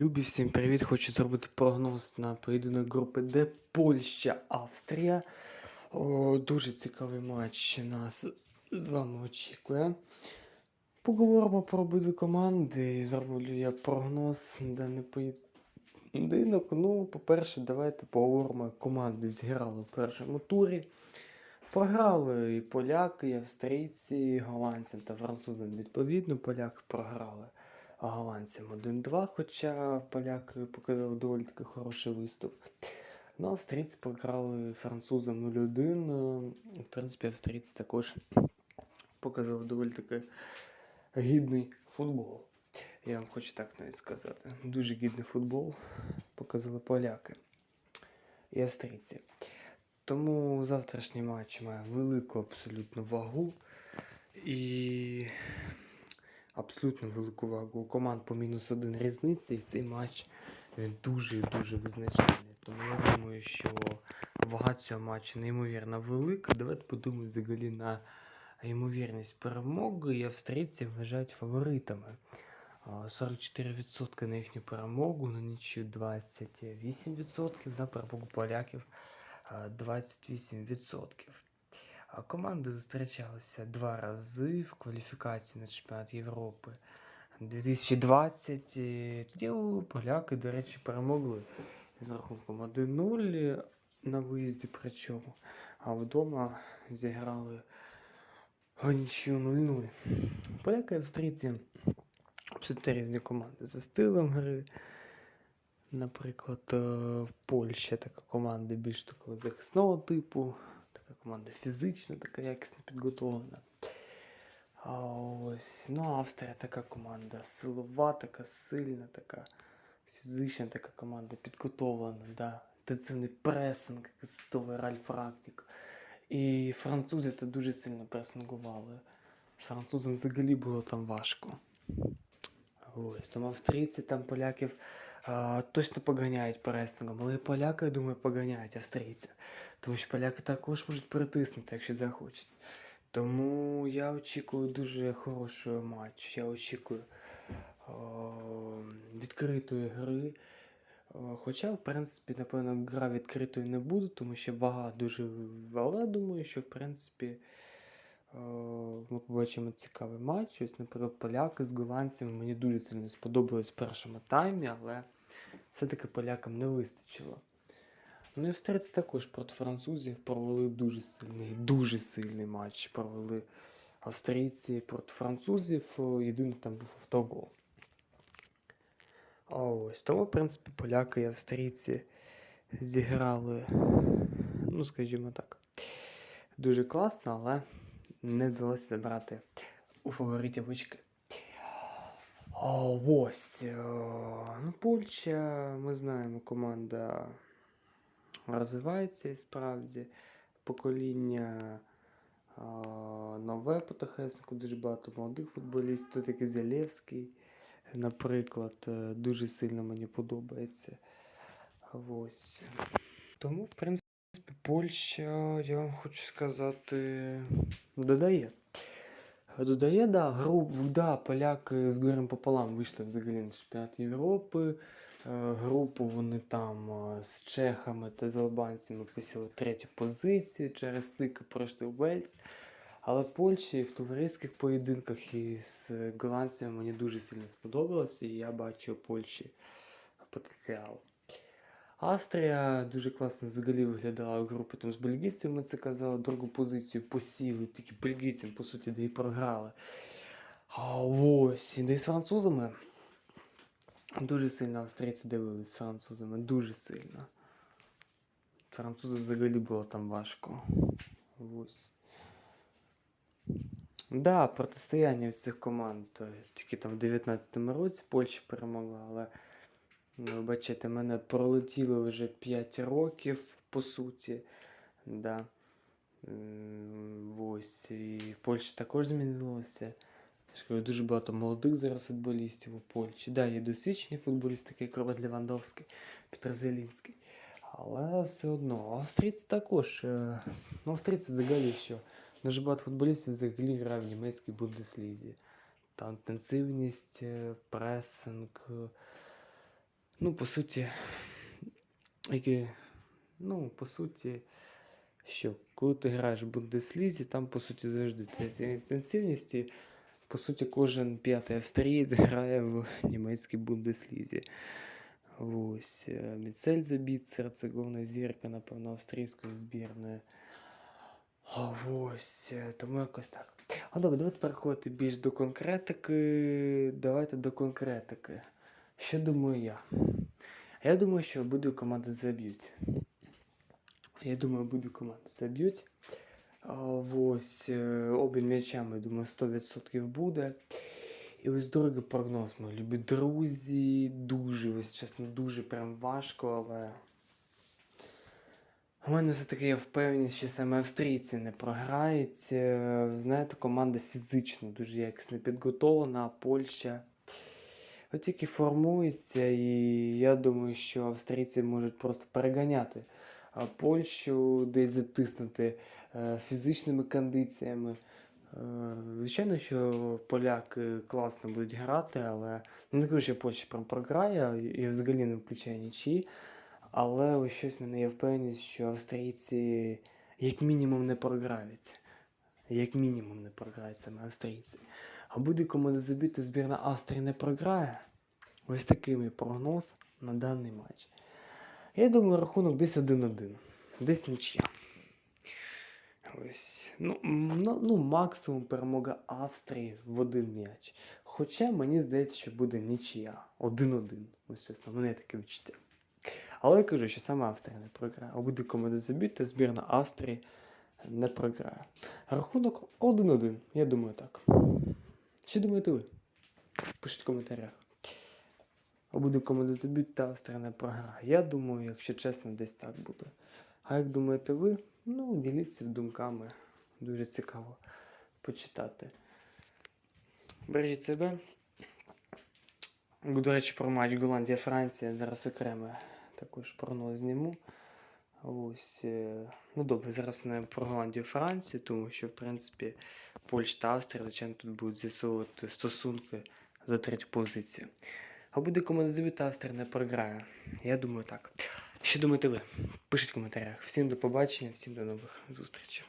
Любі, всім привіт! Хочу зробити прогноз на поєдинок групи Д Польща, Австрія. О, дуже цікавий матч нас з вами очікує. Поговоримо про обидві команди і зроблю я прогноз на даний поєдинок. Ну, по-перше, давайте поговоримо, команди зіграли в першому турі. Програли і поляки, і австрійці, і голландцям та французам. Відповідно, поляки програли голландцям 1-2, хоча поляки показали доволі таки хороший виступ. Ну, австрійці програли французам 0-1. В принципі, австрійці також показали доволі таки гідний футбол. Я вам хочу так навіть сказати. Дуже гідний футбол показали поляки і австрійці. Тому завтрашній матч має велику абсолютно вагу і абсолютно велику вагу. У команд по мінус один різниці, і цей матч він дуже і дуже визначальний. Тому я думаю, що вага цього матчу неймовірно велика. Давайте подумаємо взагалі на ймовірність перемоги. І австрійці вважають фаворитами. 44% на їхню перемогу, на нічю 28%, на перемогу поляків 28%. Команди зустрічалися два рази в кваліфікації на чемпіонат Європи 2020. І Тоді поляки, до речі, перемогли з рахунком 1-0 на виїзді, причому, а вдома зіграли нічию 0-0. Поляки і австрійці абсолютно різні команди за стилем гри. Наприклад, е, Польща така команда більш такого захисного типу, команда фізична, така якісно підготовлена. А ось, ну, Австрія така команда силова, така сильна, така фізична така команда, підготовлена, да. інтенсивний пресинг, як застовує Ральф Ракнік. І французи це дуже сильно пресингували. Французам взагалі було там важко. Ось, там австрійці, там поляків точно поганяють пресингом, але і поляки, я думаю, поганяють австрійців. Тому що поляки також можуть притиснути, якщо захочуть. Тому я очікую дуже хорошого матчу. Я очікую а, відкритої гри. Хоча, в принципі, напевно, гра відкритою не буде, тому що вага дуже. Я думаю, що в принципі е, ми побачимо цікавий матч. Ось, наприклад, поляки з голландцями мені дуже сильно сподобалось в першому таймі, але все-таки полякам не вистачило. Ну і австрійці також проти французів провели дуже сильний, дуже сильний матч. Провели австрійці проти французів. Єдиний там був автогол. Ось тому, в принципі, поляки і австрійці зіграли, ну, скажімо так, дуже класно, але не вдалося забрати у фаворитів очки. А ось. е, Ну, Польща, ми знаємо, команда розвивається і справді. Покоління а, нове потихесеньку, дуже багато молодих футболістів. Тут такий Зелєвський, наприклад, е, дуже сильно мені подобається. Ось. Тому, в принципі, Польща, я вам хочу сказати, додає. Додає, да, гру, да, поляки з горем пополам вийшли взагалі на чемпіонат Європи. Е, Групу вони там е, з чехами та з албанцями посіли третю позицію через стики пройшли Вельс. Але Польща і в товариських поєдинках і з голландцями мені дуже сильно сподобалося, і я бачу Польщі потенціал. Австрія дуже класно взагалі виглядала в групі там з бельгійцями, це казали, другу позицію посіли, тільки бельгійцям, по суті, де і програли. А ось, де з французами. Дуже сильно австрійці дивились з французами, дуже сильно. Французам взагалі було там важко. Ось. Да, протистояння цих команд. е, Тільки там в 19-му році Польща перемогла, але ну, ви бачите, мене пролетіло вже 5 років, по суті. Да. Ось. І Польща також змінилася. Дуже багато молодих зараз футболістів у Польщі. Да, є досвідчені футболісти, такі як Роберт Левандовський, Петр Зелінський. Але все одно, австрійці також. е, Ну, австрійці взагалі що. Дуже багато футболістів взагалі грає в німецькій бундеслізі. Там інтенсивність, е, пресинг, Ну, по суті, які, ну, по суті, що коли ти граєш в Бундеслізі, там, по суті, завжди ця інтенсивність. І, по суті, кожен п'ятий австрієць грає в німецькій Бундеслізі. Ось е, Міцель Забіцер, це головна зірка, напевно, австрійської збірної. Ось, е, тому якось так. А добре, давайте переходити більш до конкретики. Давайте до конкретики. Що думаю я? Я думаю, що обидві команди заб'ють. Я думаю, обидві команди заб'ють. Ось е, обмін м'ячами, думаю, 100% буде. І ось другий прогноз, мої любі друзі. Дуже, ось чесно, дуже прям важко, але. У мене все-таки є впевненість, що саме австрійці не програють. Е, Знаєте, команда фізично дуже якісно підготовлена, Польща. Тільки формується, і я думаю, що австрійці можуть просто переганяти Польщу, десь затиснути е, фізичними кондиціями. Е, Звичайно, що поляки класно будуть грати, але не кажу, що Польща прям програє і взагалі не включає нічі. Але ось щось мене є впевненість, що австрійці як мінімум не програють. Як мінімум не програють саме австрійці. А буде кому не забити, збірна Австрії не програє. Ось такий мій прогноз на даний матч. Я думаю, рахунок десь 1-1. Десь нічия. Ось. Ну, ну, максимум перемога Австрії в один м'яч. Хоча мені здається, що буде нічия. 1-1. Ось чесно, в мене таке відчуття. Але я кажу, що саме Австрія не програє. А буде кому не забити, збірна Австрії не програє. Рахунок 1-1. Я думаю так. Що думаєте ви? Пишіть в коментарях. А буде кому не забити, та Австрія не програє. Я думаю, якщо чесно, десь так буде. А як думаєте ви? Ну, діліться думками. Дуже цікаво почитати. Бережіть себе. До речі, про матч Голландія-Франція зараз окремо також прогноз зніму. Ось, е, ну добре, зараз не про Голландію Францію, тому що, в принципі, Польща та Австрія, звичайно, тут будуть з'ясовувати стосунки за третю позицію. А буде кому та Австрія не програє. Я думаю так. Що думаєте ви? Пишіть в коментарях. Всім до побачення, всім до нових зустрічей.